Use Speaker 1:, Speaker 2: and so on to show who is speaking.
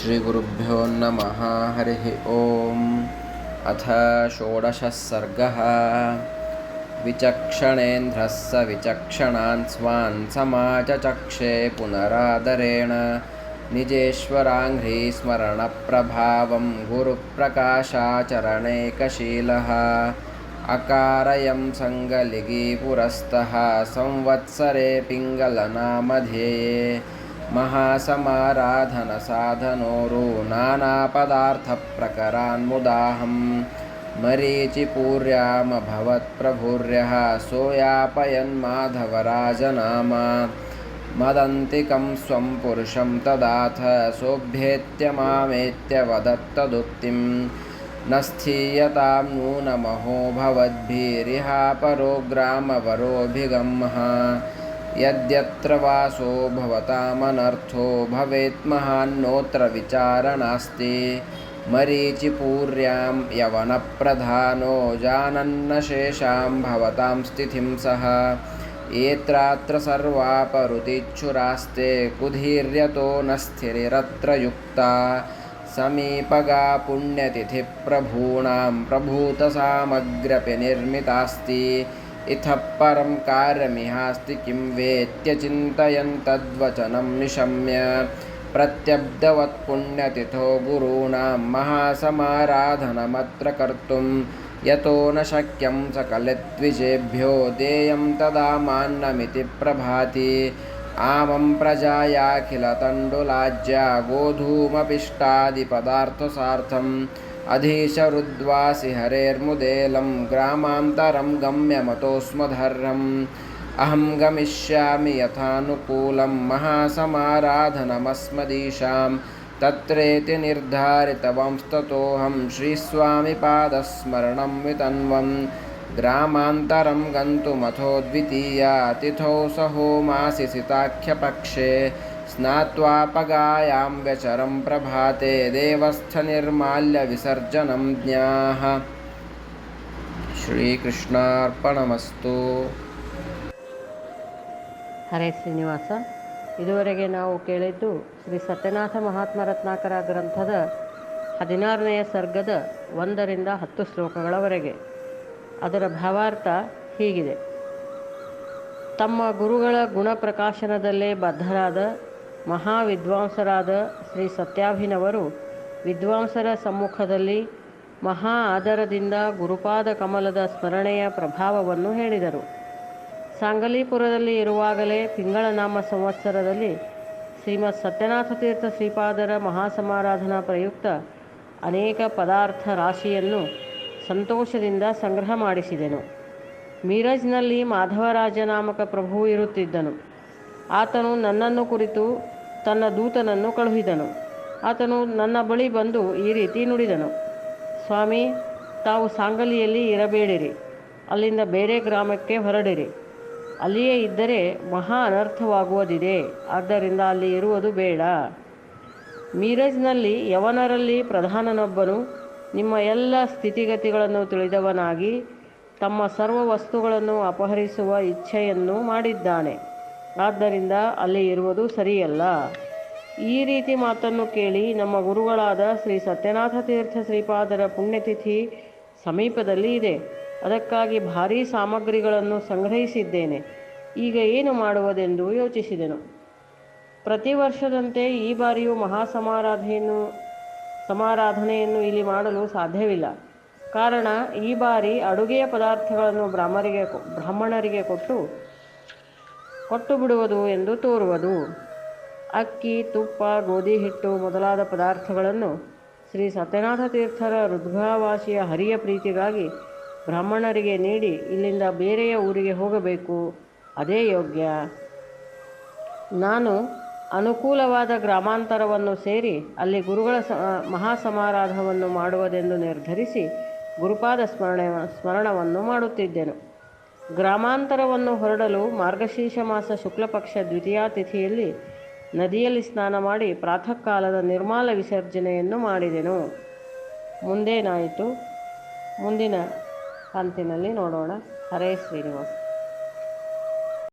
Speaker 1: श्रीगुरुभ्यो नमः हरिः ॐ अथ षोडशः सर्गः। विचक्षणेन्द्रः स विचक्षणान् स्वान् समाचचक्षे पुनरादरेण। निजेश्वराङ्घ्रिस्मरणप्रभावं गुरुप्रकाशाचरणैकशीलः अकारयं सङ्गलिगीपुरस्तः संवत्सरे पिङ्गलनामधेये महासमाराधनसाधनोरु नानापदार्थप्रकरान्मुदाहं मरीचिपूर्यामभवत्प्रभुर्यः सोयापयन्माधवराजनाम। मदन्तिकं स्वं पुरुषं तदाथ सोऽभ्येत्य मामेत्य वदत्तदुक्तिं न स्थीयतां नूनमहो भवद्भिरिहापरो ग्रामवरोऽभिगमः यद्यत्र वासो भवतामनर्थो भवेत् महान्नोऽत्र विचारणास्ति। मरीचिपूर्यां यवनप्रधानो जानन्न शेषां भवतां स्थितिं सः एत्रात्र सर्वापरुतिच्छुरास्ते कुधीर्यतो न स्थिरिरत्र युक्ता। समीपगा पुण्यतिथिप्रभूणां प्रभूतसामग्र्यपि निर्मितास्ति इतः परं कार्यमिहास्ति किं वेत्यचिन्तयन्तद्वचनं निशम्य प्रत्यब्दवत्पुण्यतिथो गुरूणां महासमाराधनमत्र कर्तुं यतो न शक्यं सकलद्विजेभ्यो देयं तदा मान्नमिति प्रभाति। आमं प्रजायाखिलतण्डुलाज्या गोधूमपिष्टादिपदार्थसार्थम् अधीशरुद्वासि हरेर्मुदेलं ग्रामान्तरं गम्यमतोस्मधर्रम् अहं गमिष्यामि यथानुकूलं महासमाराधनमस्मदीशां तत्रेति निर्धारितवंस्ततोऽहं श्रीस्वामिपादस्मरणं वितन्वं ग्रामान्तरं गन्तुमथो द्वितीया तिथौ स होमासि सिताख्यपक्षे स्नात्वापगायां व्यचरं प्रभाते देवस्थनिर्माल्यविसर्जनं ज्ञाः ಶ್ರೀಕೃಷ್ಣಾರ್ಪಣಮಸ್ತು
Speaker 2: ಹರೇ ಶ್ರೀನಿವಾಸ ಇದುವರೆಗೆ ನಾವು ಕೇಳಿದ್ದು ಶ್ರೀ ಸತ್ಯನಾಥ ಮಹಾತ್ಮ ರತ್ನಾಕರ ಗ್ರಂಥದ ಹದಿನಾರನೆಯ ಸರ್ಗದ ಒಂದರಿಂದ ಹತ್ತು ಶ್ಲೋಕಗಳವರೆಗೆ ಅದರ ಭಾವಾರ್ಥ ಹೀಗಿದೆ ತಮ್ಮ ಗುರುಗಳ ಗುಣ ಪ್ರಕಾಶನದಲ್ಲೇ ಬದ್ಧರಾದ ಮಹಾವಿದ್ವಾಂಸರಾದ ಶ್ರೀ ಸತ್ಯಾಭಿನವರು ವಿದ್ವಾಂಸರ ಸಮ್ಮುಖದಲ್ಲಿ ಮಹಾ ಆದರದಿಂದ ಗುರುಪಾದ ಕಮಲದ ಸ್ಮರಣೆಯ ಪ್ರಭಾವವನ್ನು ಹೇಳಿದರು. ಸಾಂಗಲೀಪುರದಲ್ಲಿ ಇರುವಾಗಲೇ ಪಿಂಗಳನಾಮ ಸಂವತ್ಸರದಲ್ಲಿ ಶ್ರೀಮತ್ ಸತ್ಯನಾಥ ತೀರ್ಥ ಶ್ರೀಪಾದರ ಮಹಾಸಮಾರಾಧನಾ ಪ್ರಯುಕ್ತ ಅನೇಕ ಪದಾರ್ಥ ರಾಶಿಯನ್ನು ಸಂತೋಷದಿಂದ ಸಂಗ್ರಹ ಮಾಡಿಸಿದೆನು. ಮೀರಜ್ನಲ್ಲಿ ಮಾಧವರಾಜ ನಾಮಕ ಪ್ರಭು ಇರುತ್ತಿದ್ದನು. ಆತನು ನನ್ನನ್ನು ಕುರಿತು ತನ್ನ ದೂತನನ್ನು ಕಳುಹಿದನು. ಆತನು ನನ್ನ ಬಳಿ ಬಂದು ಈ ರೀತಿ ನುಡಿದನು. ಸ್ವಾಮಿ, ತಾವು ಸಾಂಗಲಿಯಲ್ಲಿ ಇರಬೇಡಿರಿ. ಅಲ್ಲಿಂದ ಬೇರೆ ಗ್ರಾಮಕ್ಕೆ ಹೊರಡಿರಿ. ಅಲ್ಲಿಯೇ ಇದ್ದರೆ ಮಹಾ ಅನರ್ಥವಾಗುವುದಿದೆ. ಆದ್ದರಿಂದ ಅಲ್ಲಿ ಇರುವುದು ಬೇಡ. ಮೀರಜ್ನಲ್ಲಿ ಯವನರಲ್ಲಿ ಪ್ರಧಾನನೊಬ್ಬನು, ನಿಮ್ಮ ಎಲ್ಲ ಸ್ಥಿತಿಗತಿಗಳನ್ನು ತಿಳಿದವನಾಗಿ ತಮ್ಮ ಸರ್ವ ವಸ್ತುಗಳನ್ನು ಅಪಹರಿಸುವ ಇಚ್ಛೆಯನ್ನು ಮಾಡಿದ್ದಾನೆ. ಆದ್ದರಿಂದ ಅಲ್ಲಿ ಇರುವುದು ಸರಿಯಲ್ಲ. ಈ ರೀತಿ ಮಾತನ್ನು ಕೇಳಿ ನಮ್ಮ ಗುರುಗಳಾದ ಶ್ರೀ ಸತ್ಯನಾಥ ತೀರ್ಥ ಶ್ರೀಪಾದರ ಪುಣ್ಯತಿಥಿ ಸಮೀಪದಲ್ಲಿ ಇದೆ. ಅದಕ್ಕಾಗಿ ಭಾರೀ ಸಾಮಗ್ರಿಗಳನ್ನು ಸಂಗ್ರಹಿಸಿದ್ದೇನೆ. ಈಗ ಏನು ಮಾಡುವುದೆಂದು ಯೋಚಿಸಿದೆನು. ಪ್ರತಿ ವರ್ಷದಂತೆ ಈ ಬಾರಿಯೂ ಮಹಾಸಮಾರಾಧನೆಯನ್ನು ಸಮಾರಾಧನೆಯನ್ನು ಇಲ್ಲಿ ಮಾಡಲು ಸಾಧ್ಯವಿಲ್ಲ. ಕಾರಣ ಈ ಬಾರಿ ಅಡುಗೆಯ ಪದಾರ್ಥಗಳನ್ನು ಬ್ರಾಹ್ಮರಿಗೆ, ಬ್ರಾಹ್ಮಣರಿಗೆ ಕೊಟ್ಟು ಕೊಟ್ಟು ಬಿಡುವುದು ಎಂದು ತೋರುವುದು. ಅಕ್ಕಿ, ತುಪ್ಪ, ಗೋಧಿ ಹಿಟ್ಟು ಮೊದಲಾದ ಪದಾರ್ಥಗಳನ್ನು ಶ್ರೀ ಸತ್ಯನಾಥ ತೀರ್ಥರ ರುದ್ಗಾವಾಸಿಯ ಹರಿಯ ಪ್ರೀತಿಗಾಗಿ ಬ್ರಾಹ್ಮಣರಿಗೆ ನೀಡಿ ಇಲ್ಲಿಂದ ಬೇರೆಯ ಊರಿಗೆ ಹೋಗಬೇಕು. ಅದೇ ಯೋಗ್ಯ. ನಾನು ಅನುಕೂಲವಾದ ಗ್ರಾಮಾಂತರವನ್ನು ಸೇರಿ ಅಲ್ಲಿ ಗುರುಗಳ ಸ, ಮಹಾಸಮಾರಾಧವನ್ನು ಮಾಡುವುದೆಂದು ನಿರ್ಧರಿಸಿ ಗುರುಪಾದ ಸ್ಮರಣೆ, ಸ್ಮರಣವನ್ನು ಮಾಡುತ್ತಿದ್ದೆನು. ಗ್ರಾಮಾಂತರವನ್ನು ಹೊರಡಲು ಮಾರ್ಗಶೀರ್ಷ ಮಾಸ ಶುಕ್ಲಪಕ್ಷ ದ್ವಿತೀಯ ತಿಥಿಯಲ್ಲಿ ನದಿಯಲ್ಲಿ ಸ್ನಾನ ಮಾಡಿ ಪ್ರಾತಃ ಕಾಲದ ನಿರ್ಮಾಲ ವಿಸರ್ಜನೆಯನ್ನು ಮಾಡಿದೆನು. ಮುಂದೇನಾಯಿತು? ಮುಂದಿನ ಕಂತಿನಲ್ಲಿ ನೋಡೋಣ. ಹರೇ ಶ್ರೀನಿವಾಸ.